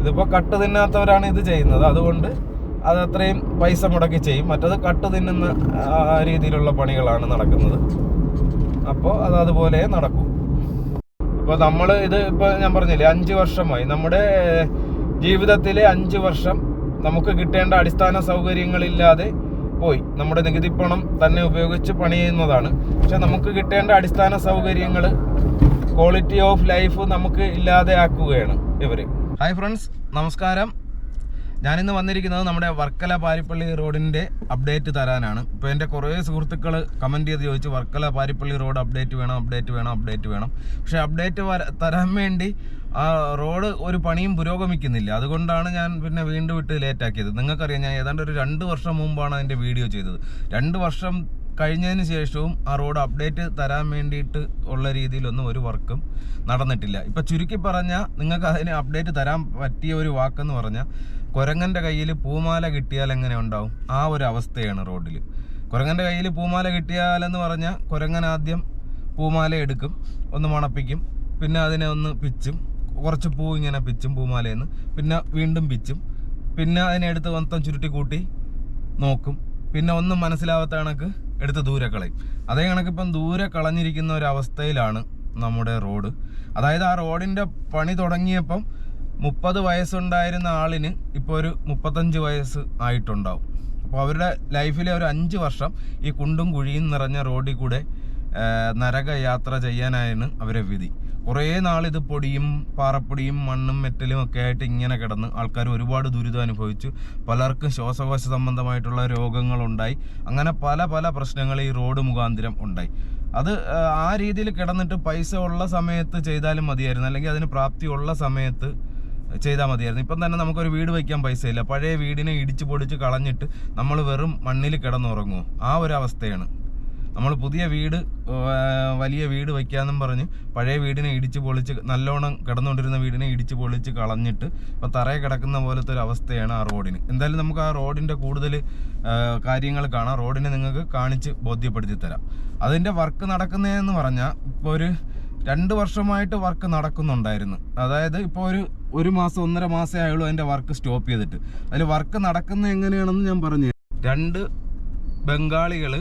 ഇതിപ്പോൾ കട്ട് തിന്നാത്തവരാണ് ഇത് ചെയ്യുന്നത്. അതുകൊണ്ട് അത് അത്രയും പൈസ മുടക്കി ചെയ്യും. മറ്റത് കട്ട് തിന്നുന്ന രീതിയിലുള്ള പണികളാണ് നടക്കുന്നത്. അപ്പോൾ അത് അതുപോലെ നടക്കും. ഇപ്പോൾ നമ്മൾ ഇത് ഇപ്പോൾ ഞാൻ പറഞ്ഞില്ലേ അഞ്ച് വർഷമായി. നമ്മുടെ ജീവിതത്തിലെ അഞ്ച് വർഷം നമുക്ക് കിട്ടേണ്ട അടിസ്ഥാന സൗകര്യങ്ങളില്ലാതെ പോയി. നമ്മുടെ നികുതി പണം തന്നെ ഉപയോഗിച്ച് പണി ചെയ്യുന്നതാണ് പക്ഷെ നമുക്ക് കിട്ടേണ്ട അടിസ്ഥാന സൗകര്യങ്ങൾ ക്വാളിറ്റി ഓഫ് ലൈഫ് നമുക്ക് ഇല്ലാതെ ആക്കുകയാണ് ഇവർ ഹായ് ഫ്രണ്ട്സ് നമസ്കാരം. ഞാനിന്ന് വന്നിരിക്കുന്നത് നമ്മുടെ വർക്കല പാരിപ്പള്ളി റോഡിന്റെ അപ്ഡേറ്റ് തരാനാണ്. ഇപ്പോൾ എന്റെ കുറേ സുഹൃത്തുക്കൾ കമന്റ് ചെയ്ത് ചോദിച്ചു വർക്കല പാരിപ്പള്ളി റോഡ് അപ്ഡേറ്റ് വേണം അപ്ഡേറ്റ് വേണം അപ്ഡേറ്റ് വേണം. പക്ഷേ അപ്ഡേറ്റ് തരാൻ വേണ്ടി ആ റോഡ് ഒരു പണിയും പുരോഗമിക്കുന്നില്ല. അതുകൊണ്ടാണ് ഞാൻ പിന്നെ വീണ്ടും വിട്ട് ലേറ്റാക്കിയത് നിങ്ങൾക്കറിയാം ഞാൻ ഏതാണ്ട് ഒരു രണ്ട് വർഷം മുമ്പാണ് അതിന്റെ വീഡിയോ ചെയ്തത്. രണ്ട് വർഷം കഴിഞ്ഞതിന് ശേഷവും ആ റോഡ് അപ്ഡേറ്റ് തരാൻ വേണ്ടിയിട്ട് ഉള്ള രീതിയിലൊന്നും ഒരു വർക്കും നടന്നിട്ടില്ല. ഇപ്പം ചുരുക്കി പറഞ്ഞാൽ നിങ്ങൾക്ക് അതിന് അപ്ഡേറ്റ് തരാൻ പറ്റിയ ഒരു വാക്കെന്ന് പറഞ്ഞാൽ കുരങ്ങന്റെ കയ്യിൽ പൂമാല കിട്ടിയാൽ എങ്ങനെ ഉണ്ടാവും? ആ ഒരു അവസ്ഥയാണ് റോഡിൽ കുരങ്ങന്റെ കയ്യിൽ പൂമാല കിട്ടിയാലെന്ന് പറഞ്ഞാൽ കുരങ്ങൻ ആദ്യം പൂമാല എടുക്കും ഒന്ന് മണപ്പിക്കും പിന്നെ അതിനെ ഒന്ന് പിച്ചും കുറച്ച് പൂ ഇങ്ങനെ പിച്ചും പൂമാലയെന്ന് പിന്നെ വീണ്ടും പിച്ചും പിന്നെ അതിനെ എടുത്ത് മൊത്തം ചുരുട്ടി കൂട്ടി നോക്കും. പിന്നെ ഒന്നും മനസ്സിലാവാത്ത കണക്ക് എടുത്ത് ദൂരെ കളയും. അതേ കണക്ക് ഇപ്പം ദൂരെ കളഞ്ഞിരിക്കുന്ന ഒരവസ്ഥയിലാണ് നമ്മുടെ റോഡ്. അതായത് ആ റോഡിന്റെ പണി തുടങ്ങിയപ്പം മുപ്പത് വയസ്സുണ്ടായിരുന്ന ആളിന് ഇപ്പോൾ ഒരു മുപ്പത്തഞ്ച് വയസ്സ് ആയിട്ടുണ്ടാവും. അപ്പോൾ അവരുടെ ലൈഫിലെ ഒരു അഞ്ച് വർഷം ഈ കുണ്ടും കുഴിയും നിറഞ്ഞ റോഡിൽ കൂടെ നരകയാത്ര നരക യാത്ര ചെയ്യാനായിരുന്നു അവരെ വിധി. കുറേ നാളിത് പൊടിയും പാറപ്പൊടിയും മണ്ണും മെറ്റലും ഒക്കെ ആയിട്ട് ഇങ്ങനെ കിടന്ന് ആൾക്കാർ ഒരുപാട് ദുരിതം അനുഭവിച്ചു. പലർക്കും ശ്വാസകോശ സംബന്ധമായിട്ടുള്ള രോഗങ്ങളുണ്ടായി. അങ്ങനെ പല പല പ്രശ്നങ്ങൾ ഈ റോഡ് മുഖാന്തരം ഉണ്ടായി. അത് ആ, രീതിയിൽ കിടന്നിട്ട് പൈസ ഉള്ള സമയത്ത് ചെയ്താലും മതിയായിരുന്നു. അല്ലെങ്കിൽ അതിന് പ്രാപ്തി ഉള്ള സമയത്ത് ചെയ്താൽ മതിയായിരുന്നു. ഇപ്പം തന്നെ നമുക്കൊരു വീട് വയ്ക്കാൻ പൈസ ഇല്ല പഴയ വീടിനെ ഇടിച്ചു പൊടിച്ച് കളഞ്ഞിട്ട് നമ്മൾ വെറും മണ്ണിൽ കിടന്നുറങ്ങുമോ ആ ഒരു അവസ്ഥയാണ്. നമ്മൾ പുതിയ വീട് വലിയ വീട് വയ്ക്കാമെന്നും പറഞ്ഞ് പഴയ വീടിനെ ഇടിച്ച് പൊളിച്ച് നല്ലോണം കിടന്നുകൊണ്ടിരുന്ന വീടിനെ ഇടിച്ച് പൊളിച്ച് കളഞ്ഞിട്ട് ഇപ്പോൾ തറയെ കിടക്കുന്ന പോലത്തെ ഒരു അവസ്ഥയാണ് ആ റോഡിന്. എന്തായാലും നമുക്ക് ആ റോഡിന്റെ കൂടുതൽ കാര്യങ്ങൾ കാണാം. റോഡിനെ നിങ്ങൾക്ക് കാണിച്ച് ബോധ്യപ്പെടുത്തി തരാം. അതിന്റെ വർക്ക് നടക്കുന്നതെന്ന് പറഞ്ഞാൽ ഇപ്പോൾ ഒരു രണ്ട് വർഷമായിട്ട് വർക്ക് നടക്കുന്നുണ്ടായിരുന്നു. അതായത് ഇപ്പോൾ ഒരു ഒരു മാസം ഒന്നര മാസമേ ആയുള്ളൂ അതിന്റെ വർക്ക് സ്റ്റോപ്പ് ചെയ്തിട്ട്. അതിൽ വർക്ക് നടക്കുന്നത് എങ്ങനെയാണെന്ന് ഞാൻ പറഞ്ഞു രണ്ട് ബംഗാളികൾ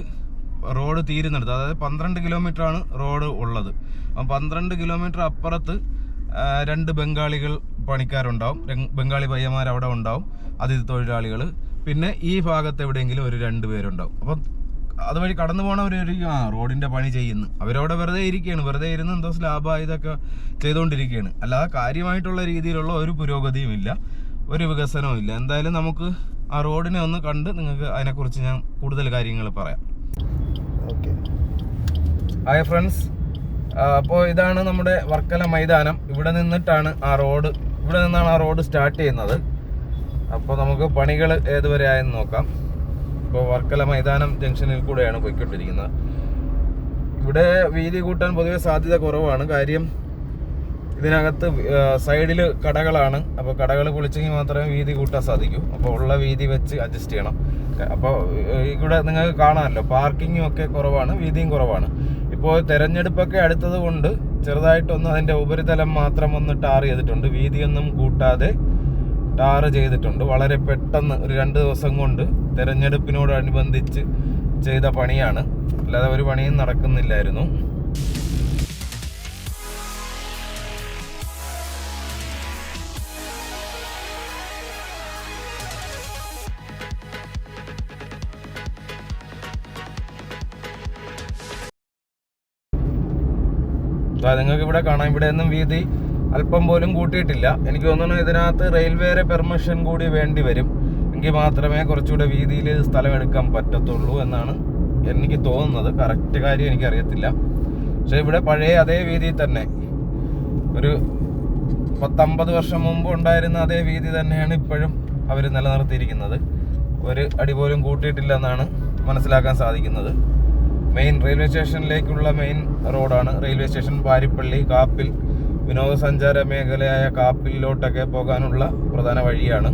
റോഡ് തീരുന്നിടത്ത് അതായത് പന്ത്രണ്ട് കിലോമീറ്റർ ആണ് റോഡ് ഉള്ളത്. അപ്പം പന്ത്രണ്ട് കിലോമീറ്റർ അപ്പുറത്ത് രണ്ട് ബംഗാളികൾ പണിക്കാരുണ്ടാവും. ബംഗാളി പയ്യന്മാർ അവിടെ ഉണ്ടാവും. അതിഥി തൊഴിലാളികൾ പിന്നെ ഈ ഭാഗത്ത് എവിടെയെങ്കിലും ഒരു രണ്ട് പേരുണ്ടാവും. അപ്പം അതുവഴി കടന്നു പോകണവരായിരിക്കും ആ റോഡിന്റെ പണി ചെയ്യുന്നു. അവരവിടെ വെറുതെ ഇരിക്കുകയാണ്. വെറുതെ ഇരുന്ന് എന്തോ ലാഭമായി ഇതൊക്കെ ചെയ്തുകൊണ്ടിരിക്കുകയാണ്. അല്ലാതെ കാര്യമായിട്ടുള്ള രീതിയിലുള്ള ഒരു പുരോഗതിയും ഇല്ല. ഒരു വികസനവും ഇല്ല. എന്തായാലും നമുക്ക് ആ റോഡിനെ ഒന്ന് കണ്ട് നിങ്ങൾക്ക് അതിനെക്കുറിച്ച് ഞാൻ കൂടുതൽ കാര്യങ്ങൾ പറയാം. ഓക്കെ ഹായ് ഫ്രണ്ട്സ് അപ്പോൾ ഇതാണ് നമ്മുടെ വർക്കല മൈതാനം. ഇവിടെ നിന്നിട്ടാണ് ആ റോഡ് ഇവിടെ നിന്നാണ് ആ റോഡ് സ്റ്റാർട്ട് ചെയ്യുന്നത്. അപ്പോൾ നമുക്ക് പണികൾ ഏതുവരെ ആയെന്ന് നോക്കാം. ഇപ്പോൾ വർക്കല മൈതാനം ജംഗ്ഷനിൽ കൂടെയാണ് പോയിക്കൊണ്ടിരിക്കുന്നത്. ഇവിടെ വീതി കൂട്ടാൻ പൊതുവെ സാധ്യത കുറവാണ്. കാര്യം ഇതിനകത്ത് സൈഡിൽ കടകളാണ്. അപ്പോൾ കടകൾ പൊളിച്ചെങ്കിൽ മാത്രമേ വീതി കൂട്ടാൻ സാധിക്കൂ. അപ്പോൾ ഉള്ള വീതി വെച്ച് അഡ്ജസ്റ്റ് ചെയ്യണം. അപ്പോൾ ഇവിടെ നിങ്ങൾക്ക് കാണാമല്ലോ പാർക്കിങ്ങും ഒക്കെ കുറവാണ് വീതിയും കുറവാണ്. ഇപ്പോൾ തിരഞ്ഞെടുപ്പൊക്കെ അടുത്തത് കൊണ്ട് ചെറുതായിട്ടൊന്ന് അതിന്റെ ഉപരിതലം മാത്രം ഒന്ന് ടാർ ചെയ്തിട്ടുണ്ട്. വീതിയൊന്നും കൂട്ടാതെ ടാർ ചെയ്തിട്ടുണ്ട്. വളരെ പെട്ടെന്ന് ഒരു രണ്ട് ദിവസം കൊണ്ട് തിരഞ്ഞെടുപ്പിനോടനുബന്ധിച്ച് ചെയ്ത പണിയാണ്. അല്ലാതെ ഒരു പണിയും നടക്കുന്നില്ലായിരുന്നു. നിങ്ങൾക്ക് ഇവിടെ കാണാം. ഇവിടെ ഒന്നും വീതി അല്പം പോലും കൂട്ടിയിട്ടില്ല. എനിക്ക് തോന്നുന്നു ഇതിനകത്ത് റെയിൽവേയുടെ പെർമിഷൻ കൂടി വേണ്ടി വരും. എങ്കിൽ മാത്രമേ കുറച്ചുകൂടെ വീതിയിൽ സ്ഥലം എടുക്കാൻ പറ്റത്തുള്ളൂ എന്നാണ് എനിക്ക് തോന്നുന്നത്. കറക്റ്റ് കാര്യം എനിക്കറിയത്തില്ല. പക്ഷെ ഇവിടെ പഴയ അതേ വീതിയിൽ തന്നെ. ഒരു പത്തമ്പത് വർഷം മുമ്പ് ഉണ്ടായിരുന്ന അതേ വീതി തന്നെയാണ് ഇപ്പോഴും അവർ നിലനിർത്തിയിരിക്കുന്നത്. ഒരു അടി പോലും കൂട്ടിയിട്ടില്ല എന്നാണ് മനസ്സിലാക്കാൻ സാധിക്കുന്നത്. മെയിൻ റെയിൽവേ സ്റ്റേഷനിലേക്കുള്ള മെയിൻ റോഡാണ് റെയിൽവേ സ്റ്റേഷൻ പാരിപ്പള്ളി കാപ്പിൽ വിനോദസഞ്ചാര മേഖലയായ കാപ്പിലോട്ടൊക്കെ പോകാനുള്ള പ്രധാന വഴിയാണ്.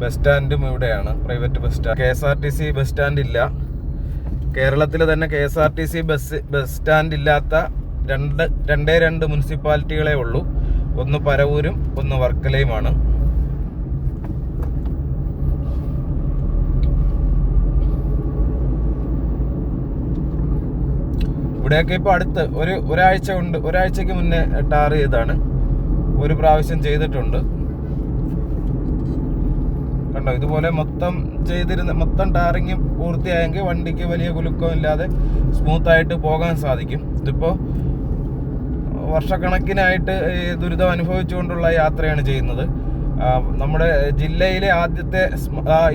ബസ് സ്റ്റാൻഡും ഇവിടെയാണ് private bus stand K S R T C bus stand ഇല്ല കേരളത്തിൽ തന്നെ K S R T C bus bus stand ഇല്ലാത്ത രണ്ട് രണ്ടേ രണ്ട് മുനിസിപ്പാലിറ്റികളെ ഉള്ളൂ. ഒന്ന് പരവൂരും ഒന്ന് വർക്കലയുമാണ്. ഇവിടെയൊക്കെ ഇപ്പോൾ അടുത്ത് ഒരു ഒരാഴ്ച കൊണ്ട് ഒരാഴ്ചക്ക് മുന്നേ ടാർ ചെയ്താണ് ഒരു പ്രാവശ്യം ചെയ്തിട്ടുണ്ട്. കണ്ടോ ഇതുപോലെ മൊത്തം ചെയ്തിരുന്ന മൊത്തം ടാറിങ് പൂർത്തിയായെങ്കിൽ വണ്ടിക്ക് വലിയ കുലുക്കം ഇല്ലാതെ സ്മൂത്ത് ആയിട്ട് പോകാൻ സാധിക്കും. ഇതിപ്പോൾ വർഷക്കണക്കിനായിട്ട് ദുരിതം അനുഭവിച്ചുകൊണ്ടുള്ള യാത്രയാണ് ചെയ്യുന്നത്. നമ്മുടെ ജില്ലയിലെ ആദ്യത്തെ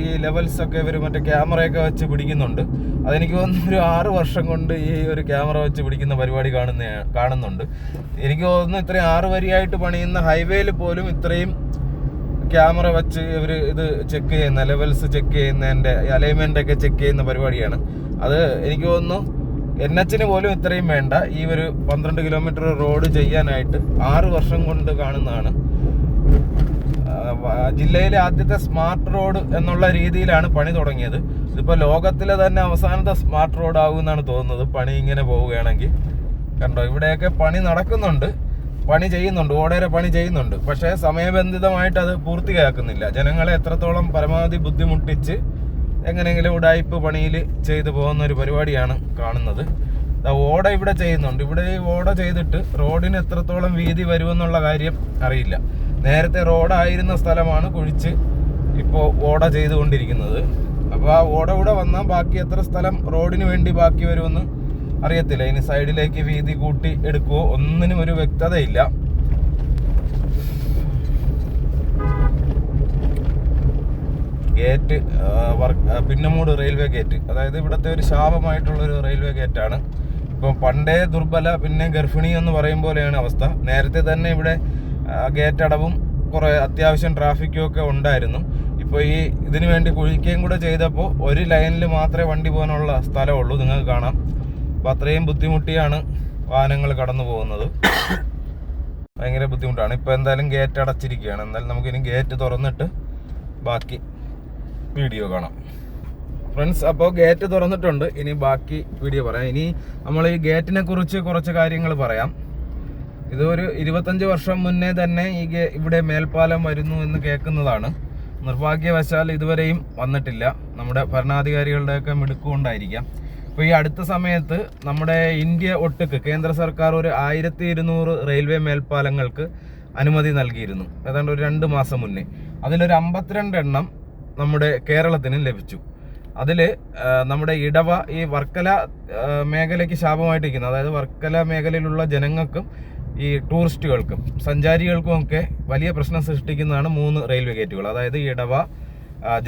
ഈ ലെവൽസ് ഒക്കെ ഇവർ മറ്റേ ക്യാമറയൊക്കെ വെച്ച് പിടിക്കുന്നുണ്ട്. അതെനിക്ക് തോന്നുന്നു ഒരു ആറ് വർഷം കൊണ്ട് ഈ ഒരു ക്യാമറ വെച്ച് പിടിക്കുന്ന പരിപാടി കാണുന്ന കാണുന്നുണ്ട്. എനിക്ക് തോന്നുന്നു ഇത്രയും ആറ് വരിയായിട്ട് പണിയുന്ന ഹൈവേയിൽ പോലും ഇത്രയും ക്യാമറ വെച്ച് ഇവർ ഇത് ചെക്ക് ചെയ്യുന്ന ലെവൽസ് ചെക്ക് ചെയ്യുന്നതിന്റെ അലൈൻമെന്റ് ഒക്കെ ചെക്ക് ചെയ്യുന്ന പരിപാടിയാണ്. അത് എനിക്ക് തോന്നുന്നു എൻ എച്ചിന് പോലും ഇത്രയും വേണ്ട. ഈ ഒരു പന്ത്രണ്ട് കിലോമീറ്റർ റോഡ് ചെയ്യാനായിട്ട് ആറ് വർഷം കൊണ്ട് കാണുന്നതാണ്. ജില്ലയിലെ ആദ്യത്തെ സ്മാർട്ട് റോഡ് എന്നുള്ള രീതിയിലാണ് പണി തുടങ്ങിയത്. ഇതിപ്പോൾ ലോകത്തിലെ തന്നെ അവസാനത്തെ സ്മാർട്ട് റോഡ് ആകുമെന്നാണ് തോന്നുന്നത്. പണി ഇങ്ങനെ പോവുകയാണെങ്കിൽ. കണ്ടോ ഇവിടെയൊക്കെ പണി നടക്കുന്നുണ്ട്. പണി ചെയ്യുന്നുണ്ട് ഓടേറെ പണി ചെയ്യുന്നുണ്ട്. പക്ഷേ സമയബന്ധിതമായിട്ട് അത് പൂർത്തിയാക്കുന്നില്ല. ജനങ്ങളെ എത്രത്തോളം പരമാവധി ബുദ്ധിമുട്ടിച്ച് എങ്ങനെയെങ്കിലും ഉടായ്പ പണിയിൽ ചെയ്തു പോകുന്ന ഒരു പരിപാടിയാണ് കാണുന്നത്. ഓട ഇവിടെ ചെയ്യുന്നുണ്ട്. ഇവിടെ ഈ ഓട ചെയ്തിട്ട് റോഡിന് എത്രത്തോളം വീതി വരുമെന്നുള്ള കാര്യം അറിയില്ല. നേരത്തെ റോഡായിരുന്ന സ്ഥലമാണ് കുഴിച്ച് ഇപ്പോൾ ഓട ചെയ്തുകൊണ്ടിരിക്കുന്നത്. അപ്പോൾ ആ ഓട ഇവിടെ വന്നാൽ ബാക്കി എത്ര സ്ഥലം റോഡിന് വേണ്ടി ബാക്കി വരുമെന്ന് അറിയത്തില്ല. ഇനി സൈഡിലേക്ക് വീതി കൂട്ടി എടുക്കുവോ? ഒന്നിനും ഒരു വ്യക്തതയില്ല. Gate work Pinnamoodu railway gate. അതായത് ഇവിടുത്തെ ഒരു ശാപമായിട്ടുള്ള ഒരു റെയിൽവേ ഗേറ്റാണ്. ഇപ്പോൾ പണ്ടേ ദുർബല പിന്നെ ഗർഭിണി എന്ന് പറയും പോലെയാണ് അവസ്ഥ. നേരത്തെ തന്നെ ഇവിടെ ഗേറ്റ് അടവും കുറേ അത്യാവശ്യം ട്രാഫിക്കും ഒക്കെ ഉണ്ടായിരുന്നു. ഇപ്പോൾ ഈ ഇതിനു വേണ്ടി കുഴിക്കുകയും കൂടെ ചെയ്തപ്പോൾ ഒരു ലൈനിൽ മാത്രമേ വണ്ടി പോകാനുള്ള സ്ഥലമുള്ളൂ. നിങ്ങൾക്ക് കാണാം. അപ്പോൾ അത്രയും ബുദ്ധിമുട്ടിയാണ് വാഹനങ്ങൾ കടന്നു പോകുന്നത്. ഭയങ്കര ബുദ്ധിമുട്ടാണ്. ഇപ്പോൾ എന്തായാലും ഗേറ്റ് അടച്ചിരിക്കുകയാണ്. എന്തായാലും നമുക്കിനി ഗേറ്റ് തുറന്നിട്ട് ബാക്കി വീഡിയോ കാണാം. ഫ്രണ്ട്സ് അപ്പോൾ ഗേറ്റ് തുറന്നിട്ടുണ്ട്. ഇനി ബാക്കി വീഡിയോ പറയാം. ഇനി നമ്മൾ ഈ ഗേറ്റിനെ കുറിച്ച് കുറച്ച് കാര്യങ്ങൾ പറയാം. ഇത് ഒരു ഇരുപത്തഞ്ച് വർഷം മുന്നേ തന്നെ ഈ ഇവിടെ മേൽപ്പാലം വരുന്നു എന്ന് കേൾക്കുന്നതാണ്. നിർഭാഗ്യവശാൽ ഇതുവരെയും വന്നിട്ടില്ല. നമ്മുടെ ഭരണാധികാരികളുടെയൊക്കെ മിടുക്കുകൊണ്ടായിരിക്കാം. ഇപ്പോൾ ഈ അടുത്ത സമയത്ത് നമ്മുടെ ഇന്ത്യ ഒട്ടുക്ക് കേന്ദ്ര സർക്കാർ ഒരു ആയിരത്തി ഇരുന്നൂറ് റെയിൽവേ മേൽപ്പാലങ്ങൾക്ക് അനുമതി നൽകിയിരുന്നു. ഏതാണ്ട് ഒരു രണ്ട് മാസം മുന്നേ. അതിലൊരു അമ്പത്തിരണ്ട് എണ്ണം നമ്മുടെ കേരളത്തിന് ലഭിച്ചു. അതിൽ നമ്മുടെ ഇടവ ഈ വർക്കല മേഖലയ്ക്ക് ശാപമായിട്ടിരിക്കുന്നത് അതായത് വർക്കല മേഖലയിലുള്ള ജനങ്ങൾക്കും ഈ ടൂറിസ്റ്റുകൾക്കും സഞ്ചാരികൾക്കും ഒക്കെ വലിയ പ്രശ്നം സൃഷ്ടിക്കുന്നതാണ് മൂന്ന് റെയിൽവേ ഗേറ്റുകൾ. അതായത് ഇടവ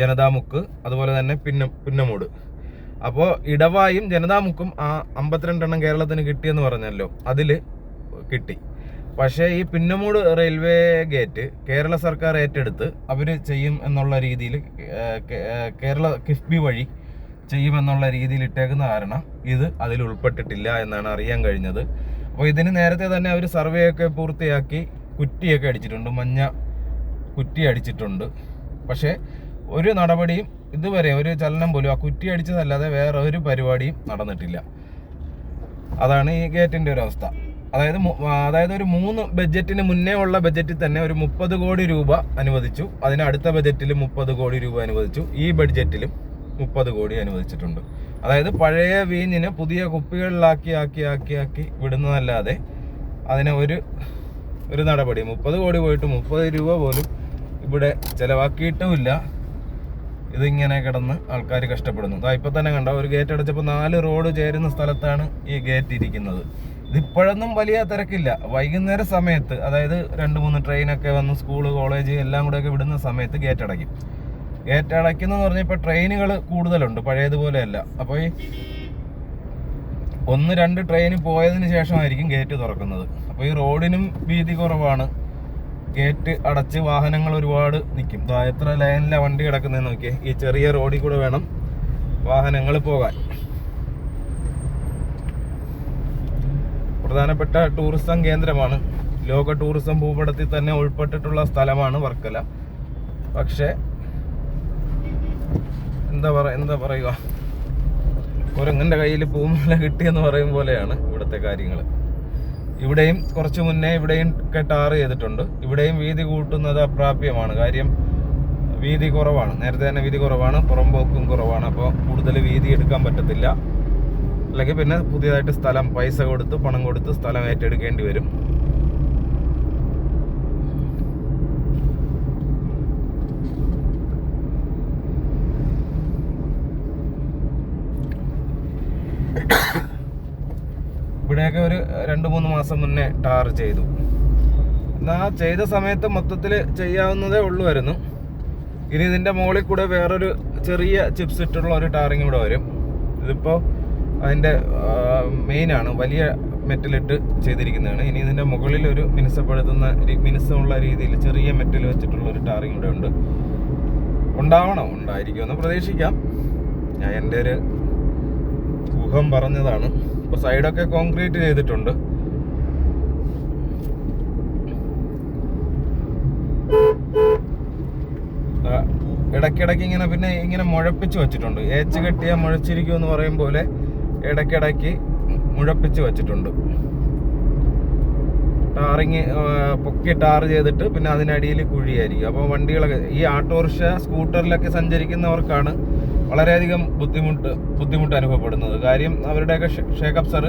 ജനതാമുക്ക് അതുപോലെ തന്നെ പിന്ന പുന്നമൂട്. അപ്പോൾ ഇടവായും ജനതാമുക്കും ആ അമ്പത്തിരണ്ടെണ്ണം കേരളത്തിന് കിട്ടിയെന്ന് പറഞ്ഞല്ലോ. അതിൽ കിട്ടി. പക്ഷേ ഈ പിന്നമൂട് റെയിൽവേ ഗേറ്റ് കേരള സർക്കാർ ഏറ്റെടുത്ത് അവർ ചെയ്യും എന്നുള്ള രീതിയിൽ കേരള കിഫ്ബി വഴി ചെയ്യുമെന്നുള്ള രീതിയിൽ ഇട്ടേക്കുന്ന കാരണം ഇത് അതിൽ ഉൾപ്പെട്ടിട്ടില്ല എന്നാണ് അറിയാൻ കഴിഞ്ഞത്. അപ്പോൾ ഇതിന് നേരത്തെ തന്നെ അവർ സർവേ ഒക്കെ പൂർത്തിയാക്കി കുറ്റിയൊക്കെ അടിച്ചിട്ടുണ്ട് മഞ്ഞ കുറ്റി അടിച്ചിട്ടുണ്ട്. പക്ഷേ ഒരു നടപടിയും ഇതുവരെ ഒരു ചലനം പോലും ആ കുറ്റി അടിച്ചതല്ലാതെ വേറെ ഒരു പരിപാടിയും നടന്നിട്ടില്ല. അതാണ് ഈ ഗേറ്റിന്റെ ഒരു അവസ്ഥ. അതായത് അതായത് ഒരു മൂന്ന് ബഡ്ജറ്റിന് മുന്നേ ഉള്ള ബഡ്ജറ്റിൽ തന്നെ ഒരു മുപ്പത് കോടി രൂപ അനുവദിച്ചു. അതിന് അടുത്ത ബഡ്ജറ്റിൽ മുപ്പത് കോടി രൂപ അനുവദിച്ചു. ഈ ബഡ്ജറ്റിലും മുപ്പത് കോടി അനുവദിച്ചിട്ടുണ്ട്. അതായത് പഴയ വീഞ്ഞിന് പുതിയ കുപ്പികളിലാക്കി ആക്കി ആക്കി ആക്കി വിടുന്നതല്ലാതെ അതിനെ ഒരു ഒരു നടപടി. മുപ്പത് കോടി പോയിട്ട് മുപ്പത് രൂപ പോലും ഇവിടെ ചിലവാക്കിയിട്ടുമില്ല. ഇതിങ്ങനെ കിടന്ന് ആൾക്കാർ കഷ്ടപ്പെടുന്നു. ദാ ഇപ്പൊ തന്നെ കണ്ട ഒരു ഗേറ്റ് അടച്ചപ്പോൾ നാല് റോഡ് ചേരുന്ന സ്ഥലത്താണ് ഈ ഗേറ്റ് ഇരിക്കുന്നത്. ഇതിപ്പോഴൊന്നും വലിയ തിരക്കില്ല. വൈകുന്നേര സമയത്ത് അതായത് രണ്ട് മൂന്ന് ട്രെയിനൊക്കെ വന്ന് സ്കൂൾ കോളേജ് എല്ലാം കൂടെ ഒക്കെ വിടുന്ന സമയത്ത് ഗേറ്റ് അടയ്ക്കും. ഗേറ്റ് അടയ്ക്കുന്നതെന്ന് പറഞ്ഞാൽ ഇപ്പോൾ ട്രെയിനുകൾ കൂടുതലുണ്ട് പഴയതുപോലെയല്ല. അപ്പോൾ ഈ ഒന്ന് രണ്ട് ട്രെയിൻ പോയതിന് ശേഷമായിരിക്കും ഗേറ്റ് തുറക്കുന്നത്. അപ്പോൾ ഈ റോഡിനും വീതി കുറവാണ്. ഗേറ്റ് അടച്ച് വാഹനങ്ങൾ ഒരുപാട് നിൽക്കും എത്ര ലൈനിലാണ് വണ്ടി കിടക്കുന്നതെന്ന് നോക്കിയേ. ഈ ചെറിയ റോഡിൽ കൂടെ വേണം വാഹനങ്ങൾ പോകാൻ. പ്രധാനപ്പെട്ട ടൂറിസം കേന്ദ്രമാണ്. ലോക ടൂറിസം ഭൂപടത്തിൽ തന്നെ ഉൾപ്പെട്ടിട്ടുള്ള സ്ഥലമാണ് വർക്കല. പക്ഷേ എന്താ പറ എന്താ പറയുക? കുരങ്ങന്റെ കയ്യിൽ പൂമല കിട്ടിയെന്ന് പറയും പോലെയാണ് ഇവിടുത്തെ കാര്യങ്ങൾ ഇവിടെയും കുറച്ച് മുന്നേ ഇവിടെയും കെട്ടാറ് ചെയ്തിട്ടുണ്ട്. ഇവിടെയും വീതി കൂട്ടുന്നത് അപ്രാപ്യമാണ്. കാര്യം വീതി കുറവാണ്. നേരത്തെ തന്നെ വീതി കുറവാണ്. പുറംപോക്കും കുറവാണ്. അപ്പോൾ കൂടുതൽ വീതി എടുക്കാൻ പറ്റത്തില്ല. അല്ലെങ്കിൽ പിന്നെ പുതിയതായിട്ട് സ്ഥലം പൈസ കൊടുത്ത് പണം കൊടുത്ത് സ്ഥലം ഏറ്റെടുക്കേണ്ടി വരും. ഇവിടെയൊക്കെ ഒരു രണ്ട് മൂന്ന് മാസം മുന്നേ ടാർ ചെയ്തു. എന്നാൽ ചെയ്ത സമയത്ത് മൊത്തത്തിൽ ചെയ്യാവുന്നതേ ഉള്ളുമായിരുന്നു ഇനി ഇതിന്റെ മുകളിൽ കൂടെ വേറൊരു ചെറിയ ചിപ്സ് ഇട്ടുള്ള ഒരു ടാറിങ് ഇവിടെ വരും. ഇതിപ്പോൾ അതിന്റെ മെയിനാണ് വലിയ മെറ്റലിട്ട് ചെയ്തിരിക്കുന്നതാണ്. ഇനി ഇതിന്റെ മുകളിൽ ഒരു മിനുസപ്പെടുത്തുന്ന മിനുസമുള്ള രീതിയിൽ ചെറിയ മെറ്റൽ വെച്ചിട്ടുള്ള ഒരു ടാറിങ് ഇവിടെ ഉണ്ട്. ഉണ്ടാവണം? ഉണ്ടായിരിക്കുമെന്ന് പ്രതീക്ഷിക്കാം. ഞാൻ എന്റെ ഒരു ഊഹം പറഞ്ഞതാണ്. ഇപ്പോൾ സൈഡൊക്കെ കോൺക്രീറ്റ് ചെയ്തിട്ടുണ്ട്. ഇടയ്ക്കിടയ്ക്ക് ഇങ്ങനെ പിന്നെ ഇങ്ങനെ മുഴപ്പിച്ച് വെച്ചിട്ടുണ്ട്. ഏച്ച് കെട്ടിയ മുഴച്ചിരിക്കും എന്ന് പറയും പോലെ ഇടയ്ക്കിടയ്ക്ക് മുഴപ്പിച്ച് വെച്ചിട്ടുണ്ട്. ടാറിങ് പൊക്കി ടാർ ചെയ്തിട്ട് പിന്നെ അതിനടിയിൽ കുഴിയായിരിക്കും. അപ്പോൾ വണ്ടികളൊക്കെ ഈ ആട്ടോറിക്ഷ സ്കൂട്ടറിലൊക്കെ സഞ്ചരിക്കുന്നവർക്കാണ് വളരെയധികം ബുദ്ധിമുട്ട് ബുദ്ധിമുട്ട് അനുഭവപ്പെടുന്നത്. കാര്യം അവരുടെയൊക്കെ ഷേക്കപ്പ് സർ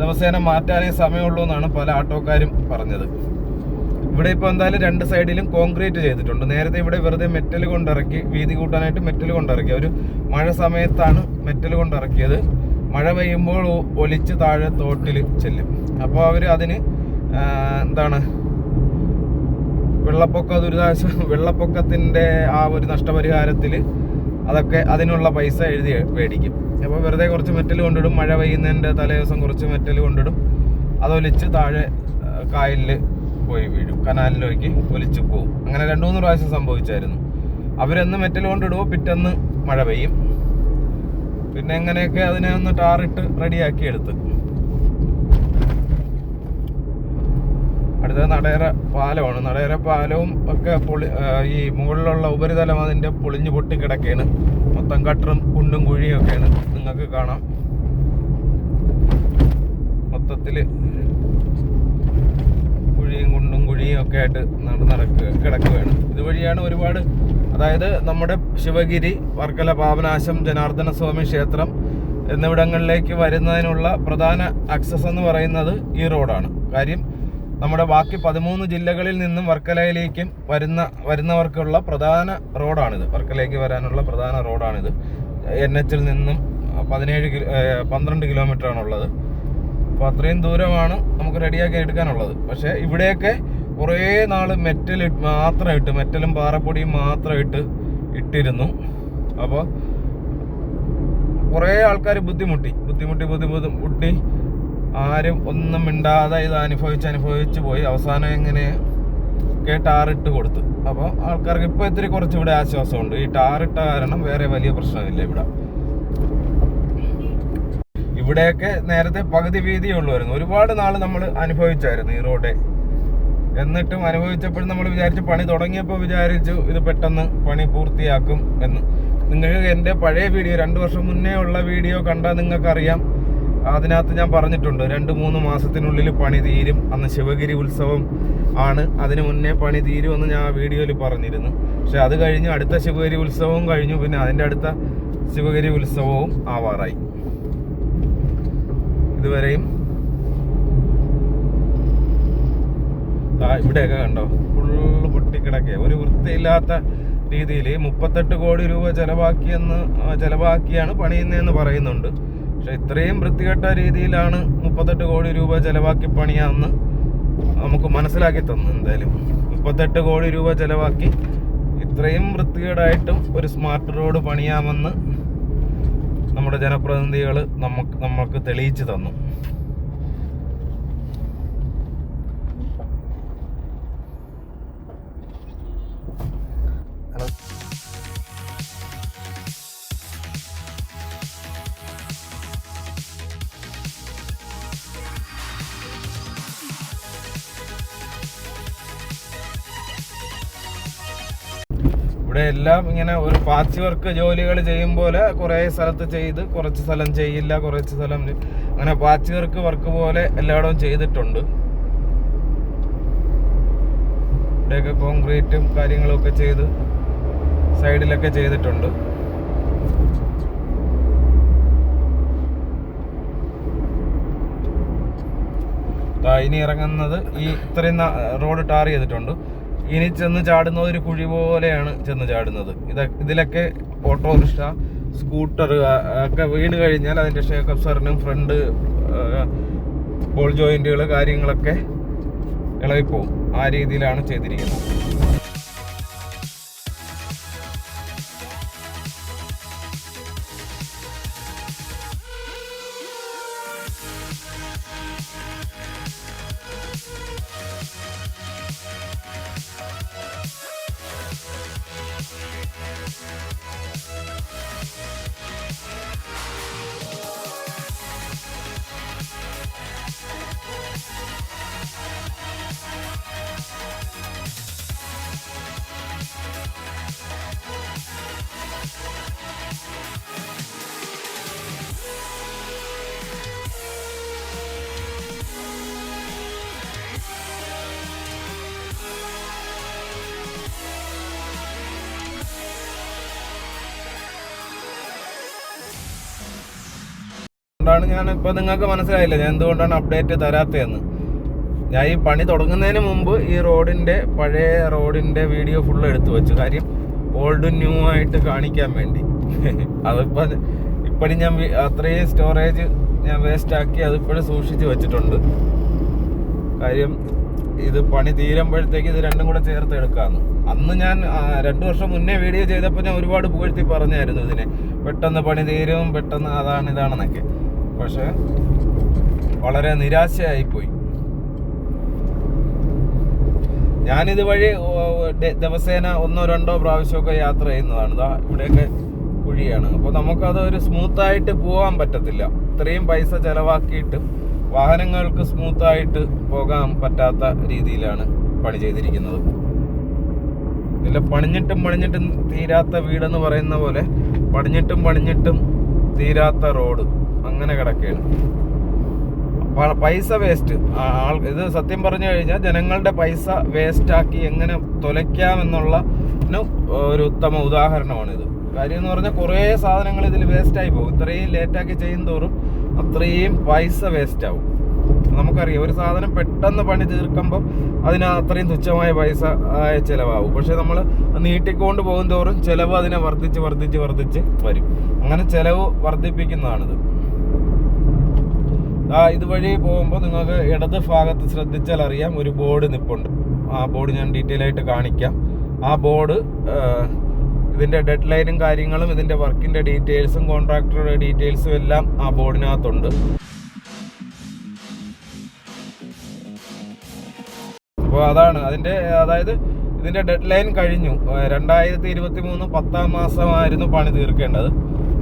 ദിവസേന മാറ്റാനേ സമയമുള്ളൂ എന്നാണ് പല ആട്ടോക്കാരും പറഞ്ഞത്. ഇവിടെ ഇപ്പോൾ എന്തായാലും രണ്ട് സൈഡിലും കോൺക്രീറ്റ് ചെയ്തിട്ടുണ്ട്. നേരത്തെ ഇവിടെ വെറുതെ മെറ്റൽ കൊണ്ടിറക്കി വീതി കൂട്ടാനായിട്ട് മെറ്റൽ കൊണ്ടിറക്കി. ഒരു മഴ സമയത്താണ് മെറ്റൽ കൊണ്ടിറക്കിയത്. മഴ പെയ്യുമ്പോൾ ഒലിച്ച് താഴെ തോട്ടിൽ ചെല്ലും. അപ്പോൾ അവർ അതിന് എന്താണ് വെള്ളപ്പൊക്ക ദുരിതാശ്വാസ വെള്ളപ്പൊക്കത്തിന്റെ ആ ഒരു നഷ്ടപരിഹാരത്തിൽ അതൊക്കെ അതിനുള്ള പൈസ എഴുതി മേടിക്കും. അപ്പോൾ വെറുതെ കുറച്ച് മെറ്റൽ കൊണ്ടിടും മഴ പെയ്യുന്നതിന്റെ തലേ ദിവസം കുറച്ച് മെറ്റൽ കൊണ്ടിടും. അതൊലിച്ച് താഴെ കായലിൽ പോയി വീഴും കനാലിലേക്ക് ഒലിച്ച് പോകും അങ്ങനെ രണ്ടു മൂന്ന് പ്രാവശ്യം സംഭവിച്ചായിരുന്നു. അവരെന്ന് മെറ്റൽ കൊണ്ടിടുമോ പിറ്റന്ന് മഴ പെയ്യും. പിന്നെ എങ്ങനെയൊക്കെ അതിനെ ഒന്ന് ടാറിട്ട് റെഡിയാക്കി എടുത്ത്. അടുത്തത് നടയറ പാലമാണ്. നടയറ പാലവും ഒക്കെ പൊളി ഈ മുകളിലുള്ള ഉപരിതലം അതിന്റെ പൊളിഞ്ഞു പൊട്ടി കിടക്കുകയാണ് മൊത്തം കട്ടറും കുണ്ടും കുഴിയും ഒക്കെയാണ്. നിങ്ങൾക്ക് കാണാം. മൊത്തത്തിൽ കുഴിയും കുണ്ടും കുഴിയും ഒക്കെ ആയിട്ട് നട നടക്കുക കിടക്കുകയാണ്. ഇതുവഴിയാണ് ഒരുപാട് അതായത് നമ്മുടെ ശിവഗിരി വർക്കല പാപനാശം ജനാർദ്ദന സ്വാമി ക്ഷേത്രം എന്നിവിടങ്ങളിലേക്ക് വരുന്നതിനുള്ള പ്രധാന അക്സസ് എന്ന് പറയുന്നത് ഈ റോഡാണ് കാര്യം നമ്മുടെ ബാക്കി പതിമൂന്ന് ജില്ലകളിൽ നിന്നും വർക്കലയിലേക്കും വരുന്ന വരുന്നവർക്കുള്ള പ്രധാന റോഡാണിത്. വർക്കലയിലേക്ക് വരാനുള്ള പ്രധാന റോഡാണിത്. എൻ എച്ചിൽ നിന്നും പതിനേഴ് കിലോ പന്ത്രണ്ട് കിലോമീറ്റർ ആണുള്ളത് അപ്പോൾ അത്രയും ദൂരമാണ് നമുക്ക് റെഡിയാക്കി എടുക്കാനുള്ളത്. പക്ഷേ ഇവിടെയൊക്കെ കുറേ നാൾ മെറ്റൽ മാത്രം ഇട്ട് മെറ്റലും പാറപ്പൊടിയും ഇട്ട് ഇട്ടിരുന്നു. അപ്പോൾ കുറേ ആൾക്കാർ ബുദ്ധിമുട്ടി ബുദ്ധിമുട്ടി ബുദ്ധിമുട്ടി. ആരും ഒന്നും മിണ്ടാതെ ഇത് അനുഭവിച്ച് അനുഭവിച്ച് പോയി. അവസാനം എങ്ങനെ ടാറിട്ട് കൊടുത്തു. അപ്പോൾ ആൾക്കാർക്ക് ഇപ്പോൾ ഇത്തിരി കുറച്ച് ഇവിടെ ആശ്വാസമുണ്ട്. ഈ ടാറിട്ട കാരണം വേറെ വലിയ പ്രശ്നമില്ല ഇവിടെ. ഇവിടെയൊക്കെ നേരത്തെ പകുതി വീതിയേ ഉള്ളുമായിരുന്നു ഒരുപാട് നാൾ നമ്മൾ അനുഭവിച്ചായിരുന്നു ഈ റോഡ്. എന്നിട്ടും അനുഭവിച്ചപ്പോഴും നമ്മൾ വിചാരിച്ചു പണി തുടങ്ങിയപ്പോൾ വിചാരിച്ചു ഇത് പെട്ടെന്ന് പണി പൂർത്തിയാക്കും എന്ന്. നിങ്ങൾക്ക് എന്റെ പഴയ വീഡിയോ രണ്ട് വർഷം മുന്നേ ഉള്ള വീഡിയോ കണ്ടാൽ നിങ്ങൾക്കറിയാം. അതിനകത്ത് ഞാൻ പറഞ്ഞിട്ടുണ്ട് രണ്ട് മൂന്ന് മാസത്തിനുള്ളിൽ പണി തീരും അന്ന് ശിവഗിരി ഉത്സവം ആണ്. അതിന് മുന്നേ പണി തീരും എന്ന് ഞാൻ വീഡിയോയിൽ പറഞ്ഞിരുന്നു. പക്ഷെ അത് കഴിഞ്ഞ് അടുത്ത ശിവഗിരി ഉത്സവവും കഴിഞ്ഞു. പിന്നെ അതിന്റെ അടുത്ത ശിവഗിരി ഉത്സവവും ആവാറായി. ഇതുവരെയും ഇവിടെയൊക്കെ കണ്ടോ? ഫുള്ള് പൊട്ടിക്കിടക്കുക ഒരു വൃത്തിയില്ലാത്ത രീതിയിൽ മുപ്പത്തെട്ട് കോടി രൂപ ചെലവാക്കിയെന്ന് ചെലവാക്കിയാണ് പണിയുന്നതെന്ന് പറയുന്നുണ്ട്. പക്ഷെ ഇത്രയും വൃത്തികെട്ട രീതിയിലാണ് മുപ്പത്തെട്ട് കോടി രൂപ ചെലവാക്കി പണിയാന്ന് നമുക്ക് മനസ്സിലാക്കി തന്നു എന്തായാലും. മുപ്പത്തെട്ട് കോടി രൂപ ചെലവാക്കി ഇത്രയും വൃത്തികേടായിട്ടും ഒരു സ്മാർട്ട് റോഡ് പണിയാമെന്ന് നമ്മുടെ ജനപ്രതിനിധികൾ നമുക്ക് നമുക്ക് തെളിയിച്ചു തന്നു. ഇവിടെ എല്ലാം ഇങ്ങനെ ഒരു പാച്ച് വർക്ക് ജോലികൾ ചെയ്യും പോലെ കുറേ സ്ഥലത്ത് ചെയ്ത് കുറച്ച് സ്ഥലം ചെയ്യില്ല കുറച്ച് സ്ഥലം അങ്ങനെ പാച്ച് വർക്ക് വർക്ക് പോലെ എല്ലായിടവും ചെയ്തിട്ടുണ്ട്. ഇവിടെയൊക്കെ കോൺക്രീറ്റും കാര്യങ്ങളൊക്കെ ചെയ്ത് സൈഡിലൊക്കെ ചെയ്തിട്ടുണ്ട്. ഇനി ഇറങ്ങുന്നത് ഈ ഇത്രയും റോഡ് ടാർ ചെയ്തിട്ടുണ്ട്. ഇനി ചെന്ന് ചാടുന്നത് ഒരു കുഴി പോലെയാണ് ചെന്ന് ചാടുന്നത്. ഇത് ഇതിലൊക്കെ ഓട്ടോറിക്ഷ സ്കൂട്ടർ ഒക്കെ വീണ് കഴിഞ്ഞാൽ അതിന്റെ ഷേക്ക് സാറിനും ഫ്രണ്ട് ബോൾ ജോയിന്റുകൾ കാര്യങ്ങളൊക്കെ ഇളകിപ്പോവും. ആ രീതിയിലാണ് ചെയ്തിരിക്കുന്നത്. അതുകൊണ്ടാണ് ഞാൻ ഇപ്പം നിങ്ങൾക്ക് മനസ്സിലായില്ല ഞാൻ എന്തുകൊണ്ടാണ് അപ്ഡേറ്റ് തരാത്തതെന്ന്. ഞാൻ ഈ പണി തുടങ്ങുന്നതിന് മുമ്പ് ഈ റോഡിന്റെ പഴയ റോഡിന്റെ വീഡിയോ ഫുൾ എടുത്തു വെച്ചു. കാര്യം ഓൾഡ് ന്യൂ ആയിട്ട് കാണിക്കാൻ വേണ്ടി. അതിപ്പോൾ ഇപ്പോഴും ഞാൻ അത്രയും സ്റ്റോറേജ് ഞാൻ വേസ്റ്റ് ആക്കി അതിപ്പോഴും സൂക്ഷിച്ച് വെച്ചിട്ടുണ്ട്. കാര്യം ഇത് പണി തീരുമ്പോഴത്തേക്ക് ഇത് രണ്ടും കൂടെ ചേർത്ത് എടുക്കാമെന്ന് അന്ന് ഞാൻ രണ്ടു വർഷം മുന്നേ വീഡിയോ ചെയ്തപ്പോൾ ഞാൻ ഒരുപാട് പുകഴ്ത്തി പറഞ്ഞായിരുന്നു ഇതിനെ. പെട്ടെന്ന് പണി തീരും പെട്ടെന്ന് അതാണ് ഇതാണെന്നൊക്കെ. പക്ഷെ വളരെ നിരാശയായി പോയി ഞാനിത് വഴി ദിവസേന ഒന്നോ രണ്ടോ പ്രാവശ്യമൊക്കെ യാത്ര ചെയ്യുന്നതാണ്. ഇതാ ഇവിടെയൊക്കെ കുഴിയാണ്. അപ്പോൾ നമുക്കത് ഒരു സ്മൂത്തായിട്ട് പോകാൻ പറ്റത്തില്ല. ഇത്രയും പൈസ ചിലവാക്കിയിട്ട് വാഹനങ്ങൾക്ക് സ്മൂത്തായിട്ട് പോകാൻ പറ്റാത്ത രീതിയിലാണ് പണി ചെയ്തിരിക്കുന്നത്. ഇതിൽ പണിഞ്ഞിട്ടും പണിഞ്ഞിട്ടും തീരാത്ത വീടെന്ന് പറയുന്ന പോലെ പണിഞ്ഞിട്ടും പണിഞ്ഞിട്ടും തീരാത്ത റോഡ്. അങ്ങനെ കിടക്കുകയാണ്. പൈസ വേസ്റ്റ്. ആൾ ഇത് സത്യം പറഞ്ഞു കഴിഞ്ഞാൽ ജനങ്ങളുടെ പൈസ വേസ്റ്റാക്കി എങ്ങനെ തുലയ്ക്കാമെന്നുള്ള ഒരു ഉത്തമ ഉദാഹരണമാണിത്. കാര്യം എന്ന് പറഞ്ഞാൽ കുറേ സാധനങ്ങൾ ഇതിൽ വേസ്റ്റായി പോകും. ഇത്രയും ലേറ്റാക്കി ചെയ്യും തോറും അത്രയും പൈസ വേസ്റ്റാവും. നമുക്കറിയാം ഒരു സാധനം പെട്ടെന്ന് പണി തീർക്കുമ്പോൾ അതിന് അത്രയും തുച്ഛമായ പൈസ ചിലവാകും. പക്ഷേ നമ്മൾ നീട്ടിക്കൊണ്ട് പോകും തോറും ചിലവ് അതിനെ വർദ്ധിച്ച് വർദ്ധിച്ച് വർദ്ധിച്ച് വരും. അങ്ങനെ ചിലവ് വർദ്ധിപ്പിക്കുന്നതാണിത്. ഇതുവഴി പോകുമ്പോൾ നിങ്ങൾക്ക് ഇടത് ഭാഗത്ത് ശ്രദ്ധിച്ചാൽ അറിയാം ഒരു ബോർഡ് നിപ്പുണ്ട്. ആ ബോർഡ് ഞാൻ ഡീറ്റെയിൽ ആയിട്ട് കാണിക്കാം. ആ ബോർഡ് ഇതിന്റെ ഡെഡ് ലൈനും കാര്യങ്ങളും ഇതിന്റെ വർക്കിന്റെ ഡീറ്റെയിൽസും കോൺട്രാക്ടറുടെ ഡീറ്റെയിൽസും എല്ലാം ആ ബോർഡിനകത്തുണ്ട്. അപ്പോൾ അതാണ് അതിന്റെ അതായത് ഇതിന്റെ ഡെഡ് ലൈൻ കഴിഞ്ഞു. രണ്ടായിരത്തി ഇരുപത്തി മൂന്ന് പത്താം മാസമായിരുന്നു പണി തീർക്കേണ്ടത്.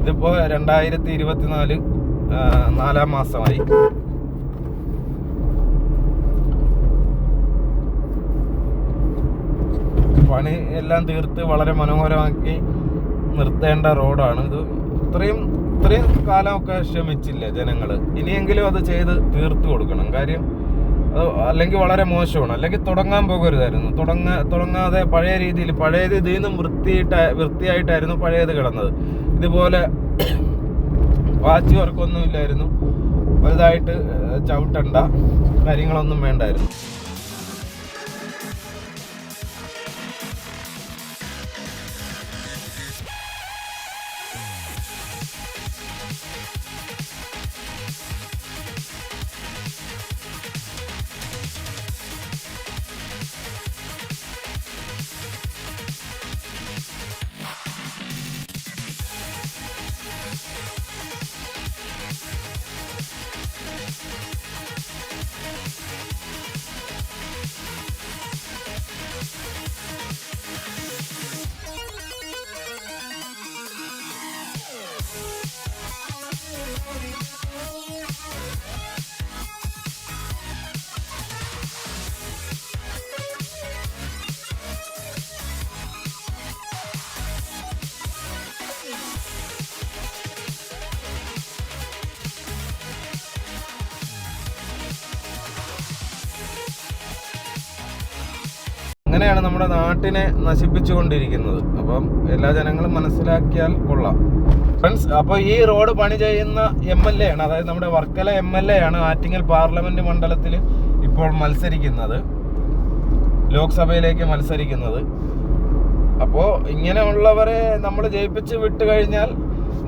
ഇതിപ്പോൾ രണ്ടായിരത്തി ഇരുപത്തിനാല് നാലാം മാസമായി. പണി എല്ലാം തീർത്ത് വളരെ മനോഹരമാക്കി നിർത്തേണ്ട റോഡാണ്. ഇത് ഇത്രയും ഇത്രയും കാലമൊക്കെ ക്ഷമിച്ചില്ല ജനങ്ങൾ ഇനിയെങ്കിലും അത് ചെയ്ത് തീർത്തു കൊടുക്കണം. കാര്യം അത് അല്ലെങ്കിൽ വളരെ മോശമാണ്. അല്ലെങ്കിൽ തുടങ്ങാൻ പോകരുതായിരുന്നു. തുടങ്ങ തുടങ്ങാതെ പഴയ രീതിയിൽ പഴയത് ഇതിൽ നിന്നും വൃത്തിയിട്ട വൃത്തിയായിട്ടായിരുന്നു പഴയത് കിടന്നത്. ഇതുപോലെ വാച്ച് വർക്കൊന്നും ഇല്ലായിരുന്നു വലുതായിട്ട് ചവിട്ടണ്ട. കാര്യങ്ങളൊന്നും വേണ്ടായിരുന്നു. അങ്ങനെയാണ് നമ്മുടെ നാട്ടിനെ നശിപ്പിച്ചുകൊണ്ടിരിക്കുന്നത്. അപ്പം എല്ലാ ജനങ്ങളും മനസ്സിലാക്കിയാൽ കൊള്ളാം. ഫ്രണ്ട്സ് അപ്പോൾ ഈ റോഡ് പണി ചെയ്യുന്ന എം എൽ എ ആണ്. അതായത് നമ്മുടെ വർക്കല എം എൽ എ ആണ് ആറ്റിങ്ങൽ പാർലമെന്റ് മണ്ഡലത്തിൽ ഇപ്പോൾ മത്സരിക്കുന്നത്. ലോക്സഭയിലേക്ക് മത്സരിക്കുന്നത്. അപ്പോൾ ഇങ്ങനെയുള്ളവരെ നമ്മൾ ജയിപ്പിച്ച് വിട്ട് കഴിഞ്ഞാൽ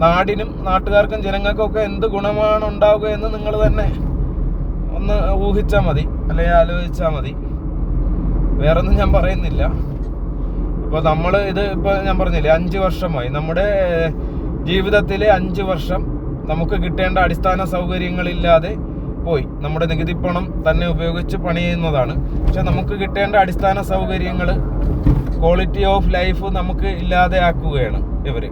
നാടിനും നാട്ടുകാർക്കും ജനങ്ങൾക്കും ഒക്കെ എന്ത് ഗുണമാണ് ഉണ്ടാവുക എന്ന് നിങ്ങൾ തന്നെ ഒന്ന് ഊഹിച്ചാൽ മതി. അല്ലെങ്കിൽ ആലോചിച്ചാൽ മതി. വേറൊന്നും ഞാൻ പറയുന്നില്ല. ഇപ്പോൾ നമ്മൾ ഇത് ഇപ്പോൾ ഞാൻ പറഞ്ഞില്ലേ അഞ്ച് വർഷമായി. നമ്മുടെ ജീവിതത്തിലെ അഞ്ച് വർഷം നമുക്ക് കിട്ടേണ്ട അടിസ്ഥാന സൗകര്യങ്ങളില്ലാതെ പോയി. നമ്മുടെ നികുതി പണം തന്നെ ഉപയോഗിച്ച് പണി ചെയ്യുന്നതാണ്. പക്ഷെ നമുക്ക് കിട്ടേണ്ട അടിസ്ഥാന സൗകര്യങ്ങൾ ക്വാളിറ്റി ഓഫ് ലൈഫ് നമുക്ക് ഇല്ലാതെ ആക്കുകയാണ് ഇവർ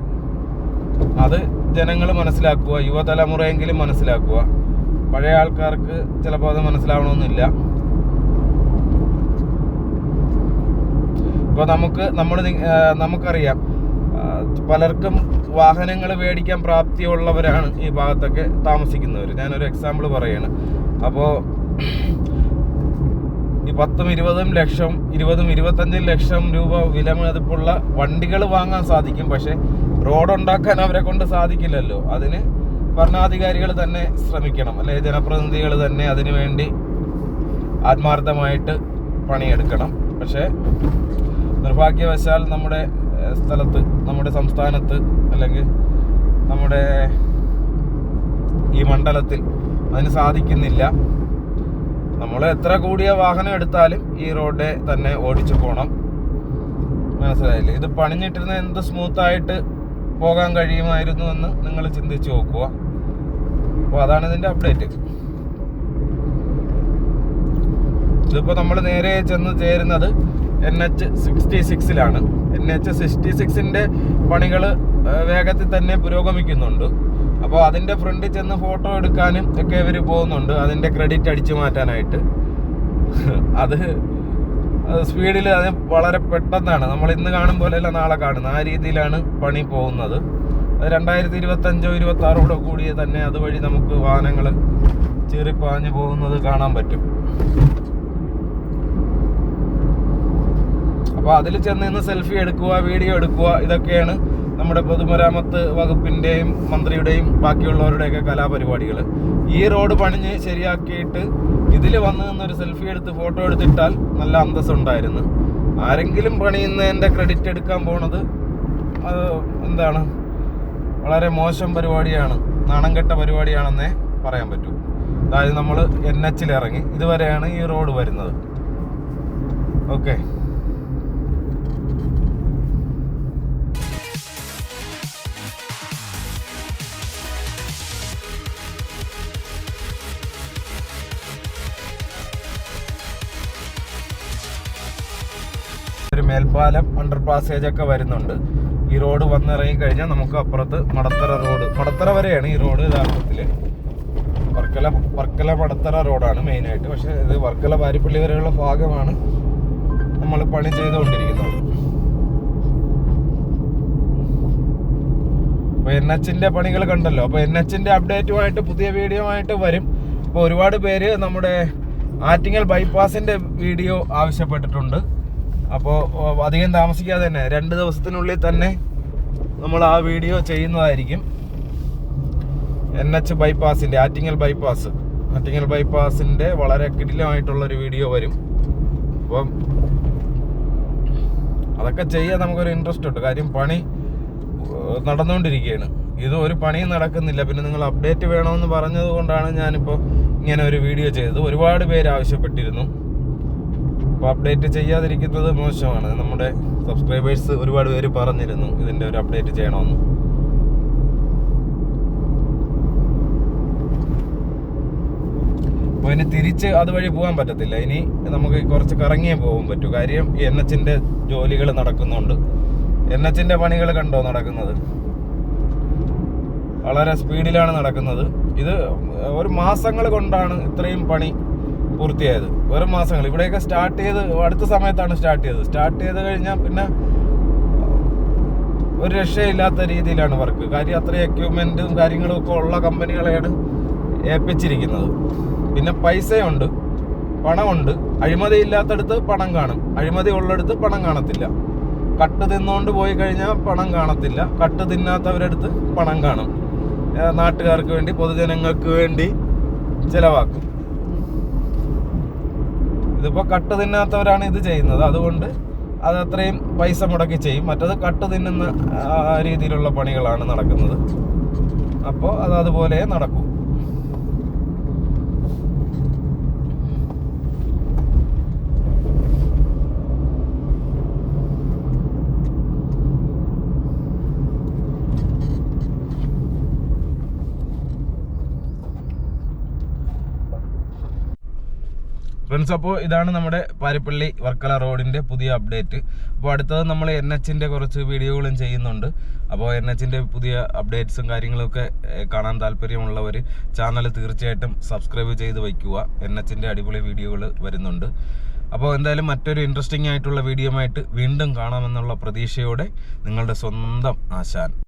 അത് ജനങ്ങൾ മനസ്സിലാക്കുക യുവതലമുറയെങ്കിലും മനസ്സിലാക്കുക. പഴയ ആൾക്കാർക്ക് ചിലപ്പോൾ അത് മനസ്സിലാവണമെന്നില്ല. ഇപ്പോൾ നമുക്ക് നമ്മൾ നമുക്കറിയാം പലർക്കും വാഹനങ്ങൾ മേടിക്കാൻ പ്രാപ്തിയുള്ളവരാണ് ഈ ഭാഗത്തൊക്കെ താമസിക്കുന്നവർ ഞാനൊരു എക്സാമ്പിൾ പറയാണ്. അപ്പോൾ ഈ പത്തും ഇരുപതും ലക്ഷം ഇരുപതും ഇരുപത്തഞ്ചും ലക്ഷം രൂപ വില മതിപ്പുള്ള വണ്ടികൾ വാങ്ങാൻ സാധിക്കും. പക്ഷേ റോഡ് ഉണ്ടാക്കാൻ അവരെ കൊണ്ട് സാധിക്കില്ലല്ലോ. അതിന് ഭരണാധികാരികൾ തന്നെ ശ്രമിക്കണം. അല്ലെ ജനപ്രതിനിധികൾ തന്നെ അതിനുവേണ്ടി ആത്മാർത്ഥമായിട്ട് പണിയെടുക്കണം. പക്ഷേ നിർഭാഗ്യവശാൽ നമ്മുടെ സ്ഥലത്ത് നമ്മുടെ സംസ്ഥാനത്ത് അല്ലെങ്കിൽ നമ്മുടെ ഈ മണ്ഡലത്തിൽ അതിന് സാധിക്കുന്നില്ല. നമ്മൾ എത്ര കൂടിയ വാഹനം എടുത്താലും ഈ റോഡെ തന്നെ ഓടിച്ചു പോകണം മനസ്സിലായില്ലേ? ഇത് പണിഞ്ഞിട്ടിരുന്ന എന്ത് സ്മൂത്തായിട്ട് പോകാൻ കഴിയുമായിരുന്നു എന്ന് നിങ്ങൾ ചിന്തിച്ച് നോക്കുക. അപ്പോൾ അതാണ് ഇതിന്റെ അപ്ഡേറ്റ് ഇതിപ്പോൾ നമ്മൾ നേരെ ചെന്ന് ചേരുന്നത് എൻ എച്ച് സിക്സ്റ്റി സിക്സിലാണ് എൻ എച്ച് സിക്സ്റ്റി സിക്സിന്റെ പണികൾ വേഗത്തിൽ തന്നെ പുരോഗമിക്കുന്നുണ്ട്. അപ്പോൾ അതിന്റെ ഫ്രണ്ടിൽ ചെന്ന് ഫോട്ടോ എടുക്കാനും ഒക്കെ ഇവർ പോകുന്നുണ്ട്. അതിന്റെ ക്രെഡിറ്റ് അടിച്ചു മാറ്റാനായിട്ട്. അത് സ്പീഡിൽ അത് വളരെ പെട്ടെന്നാണ്. നമ്മൾ ഇന്ന് കാണും പോലെയല്ല നാളെ കാണുന്നത് ആ രീതിയിലാണ് പണി പോകുന്നത്. അത് രണ്ടായിരത്തി ഇരുപത്തഞ്ചോ ഇരുപത്തി ആറോടെ കൂടി തന്നെ അതുവഴി നമുക്ക് വാഹനങ്ങൾ ചീറിപ്പാഞ്ഞു പോകുന്നത് കാണാൻ പറ്റും. അപ്പോൾ അതിൽ ചെന്ന് നിന്ന് സെൽഫി എടുക്കുക വീഡിയോ എടുക്കുക ഇതൊക്കെയാണ് നമ്മുടെ പൊതുമരാമത്ത് വകുപ്പിന്റെയും മന്ത്രിയുടെയും ബാക്കിയുള്ളവരുടെയൊക്കെ കലാപരിപാടികൾ ഈ റോഡ് പണിഞ്ഞ് ശരിയാക്കിയിട്ട് ഇതിൽ വന്ന് നിന്നൊരു സെൽഫി എടുത്ത് ഫോട്ടോ എടുത്തിട്ടാൽ നല്ല അന്തസ്സുണ്ടായിരുന്നു. ആരെങ്കിലും പണിയുന്നതിന്റെ ക്രെഡിറ്റ് എടുക്കാൻ പോണത് അത് എന്താണ്? വളരെ മോശം പരിപാടിയാണ് നാണം കെട്ട പരിപാടിയാണെന്നേ പറയാൻ പറ്റൂ. അതായത് നമ്മൾ എൻ എച്ചിൽ ഇറങ്ങി ഇതുവരെയാണ് ഈ റോഡ് വരുന്നത്. ഓക്കെ മേൽപ്പാലം അണ്ടർ പാസേജ് ഒക്കെ വരുന്നുണ്ട്. ഈ റോഡ് വന്നിറങ്ങി കഴിഞ്ഞാൽ നമുക്ക് അപ്പുറത്ത് മടത്തറ റോഡ് മടത്തറ വരെയാണ് ഈ റോഡ് യഥാർത്ഥത്തിൽ വർക്കല വർക്കല മടത്തറ റോഡാണ് മെയിനായിട്ട് പക്ഷേ ഇത് വർക്കല പാരിപ്പള്ളി വരെയുള്ള ഭാഗമാണ് നമ്മൾ പണി ചെയ്തുകൊണ്ടിരിക്കുന്നത്. അപ്പോൾ എൻ എച്ചിന്റെ പണികൾ കണ്ടല്ലോ. അപ്പോൾ എൻ എച്ചിന്റെ അപ്ഡേറ്റുമായിട്ട് പുതിയ വീഡിയോ ആയിട്ട് വരും. അപ്പോൾ ഒരുപാട് പേര് നമ്മുടെ ആറ്റിങ്ങൽ ബൈപ്പാസിന്റെ വീഡിയോ ആവശ്യപ്പെട്ടിട്ടുണ്ട്. അപ്പോൾ അധികം താമസിക്കാതെ തന്നെ രണ്ട് ദിവസത്തിനുള്ളിൽ തന്നെ നമ്മൾ ആ വീഡിയോ ചെയ്യുന്നതായിരിക്കും. എൻ എച്ച് ബൈപ്പാസിന്റെ ആറ്റിങ്ങൽ ബൈപ്പാസ്. ആറ്റിങ്ങൽ ബൈപ്പാസിന്റെ വളരെ കിടിലമായിട്ടുള്ളൊരു വീഡിയോ വരും. അപ്പം അതൊക്കെ ചെയ്യാൻ നമുക്കൊരു ഇൻട്രസ്റ്റ് ഉണ്ട്. കാര്യം പണി നടന്നുകൊണ്ടിരിക്കുകയാണ്. ഇത് ഒരു പണിയും നടക്കുന്നില്ല. പിന്നെ നിങ്ങൾ അപ്ഡേറ്റ് വേണമെന്ന് പറഞ്ഞത് കൊണ്ടാണ് ഞാനിപ്പോൾ ഇങ്ങനെ ഒരു വീഡിയോ ചെയ്തത്. ഒരുപാട് പേര് ആവശ്യപ്പെട്ടിരുന്നു. അപ്പോൾ അപ്ഡേറ്റ് ചെയ്യാതിരിക്കുന്നത് മോശമാണ്. നമ്മുടെ സബ്സ്ക്രൈബേഴ്സ് ഒരുപാട് പേര് പറഞ്ഞിരുന്നു ഇതിന്റെ ഒരു അപ്ഡേറ്റ് ചെയ്യണമെന്ന്. അപ്പോൾ ഇനി തിരിച്ച് അതുവഴി പോകാൻ പറ്റത്തില്ല. ഇനി നമുക്ക് കുറച്ച് കറങ്ങിയേ പോകാൻ പറ്റൂ. കാര്യം എൻ എച്ചിന്റെ ജോലികൾ നടക്കുന്നുണ്ട്. എൻ എച്ചിന്റെ പണികൾ കണ്ടോ നടക്കുന്നത്? വളരെ സ്പീഡിലാണ് നടക്കുന്നത്. ഇത് ഒരു മാസങ്ങൾ കൊണ്ടാണ് ഇത്രയും പണി പൂർത്തിയായത്. വെറും മാസങ്ങൾ. ഇവിടെയൊക്കെ സ്റ്റാർട്ട് ചെയ്ത് അടുത്ത സമയത്താണ് സ്റ്റാർട്ട് ചെയ്തത്. സ്റ്റാർട്ട് ചെയ്ത് കഴിഞ്ഞാൽ പിന്നെ ഒരു രക്ഷയില്ലാത്ത രീതിയിലാണ് വർക്ക് കാര്യം അത്രയും എക്യുപ്മെന്റും കാര്യങ്ങളും ഒക്കെ ഉള്ള കമ്പനികളെയാണ് ഏൽപ്പിച്ചിരിക്കുന്നത്. പിന്നെ പൈസയുണ്ട്. പണമുണ്ട്. അഴിമതി ഇല്ലാത്തടത്ത് പണം കാണും. അഴിമതി ഉള്ളിടത്ത് പണം കാണത്തില്ല. കട്ട് തിന്നുകൊണ്ട് പോയി കഴിഞ്ഞാൽ പണം കാണത്തില്ല. കട്ട് തിന്നാത്തവരടുത്ത് പണം കാണും. നാട്ടുകാർക്ക് വേണ്ടി പൊതുജനങ്ങൾക്ക് വേണ്ടി ചിലവാക്കും. ഇതിപ്പോ കട്ട് തിന്നാത്തവരാണ് ഇത് ചെയ്യുന്നത്. അതുകൊണ്ട് അത് അത്രയും പൈസ മുടക്കി ചെയ്യും. മറ്റത് കട്ട് തിന്നുന്ന രീതിയിലുള്ള പണികളാണ് നടക്കുന്നത്. അപ്പോൾ അത് അതുപോലെ നടക്കും. ഫ്രണ്ട്സ് അപ്പോൾ ഇതാണ് നമ്മുടെ പാരിപ്പള്ളി വർക്കല റോഡിന്റെ പുതിയ അപ്ഡേറ്റ്. അപ്പോൾ അടുത്തത് നമ്മൾ എൻ എച്ചിന്റെ കുറച്ച് വീഡിയോകളും ചെയ്യുന്നുണ്ട്. അപ്പോൾ എൻ എച്ചിന്റെ പുതിയ അപ്ഡേറ്റ്സും കാര്യങ്ങളൊക്കെ കാണാൻ താല്പര്യമുള്ളവർ ചാനൽ തീർച്ചയായിട്ടും സബ്സ്ക്രൈബ് ചെയ്ത് വയ്ക്കുക. എൻ എച്ചിന്റെ അടിപൊളി വീഡിയോകൾ വരുന്നുണ്ട്. അപ്പോൾ എന്തായാലും മറ്റൊരു ഇൻട്രസ്റ്റിംഗ് ആയിട്ടുള്ള വീഡിയോ ആയിട്ട് വീണ്ടും കാണാമെന്നുള്ള പ്രതീക്ഷയോടെ നിങ്ങളുടെ സ്വന്തം ആശാൻ.